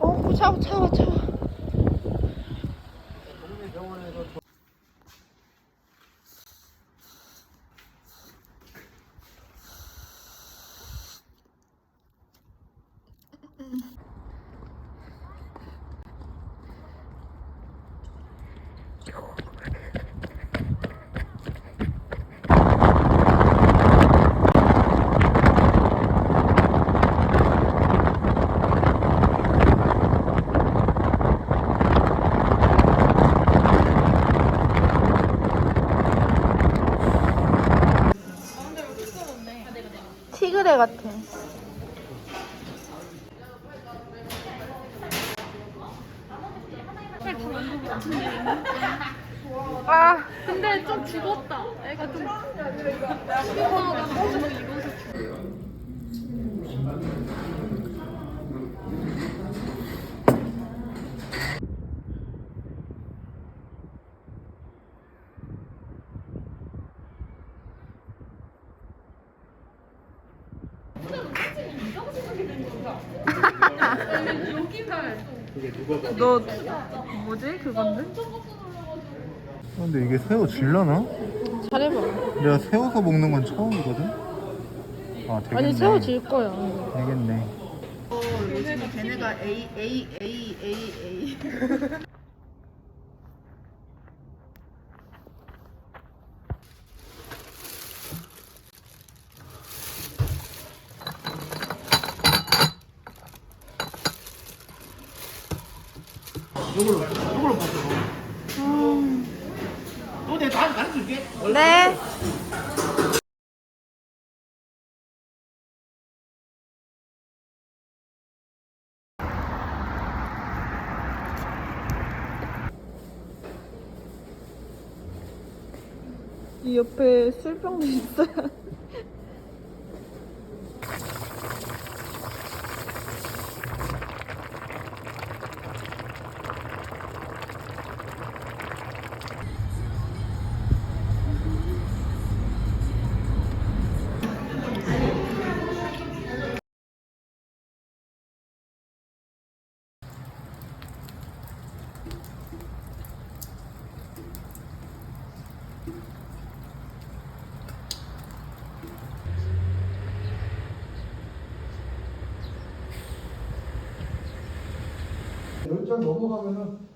어, 차워, 차워, 차워. 티그레 같아. 아, 근데 좀 죽었다. 애가 좀 피곤하다. 좀 입어서 너 뭐지 그건데? 근데 이게 세워질려나? 잘해봐. 내가 세워서 먹는 건 처음이거든? 아 되겠네 아니 세워질 거야. 되겠네 걔네가 A A A A A. 이걸로 이걸로 봤어. 너 내가 다 가르쳐 줄게. 네. 이 옆에 술병도 있어요. 열장 넘어가면은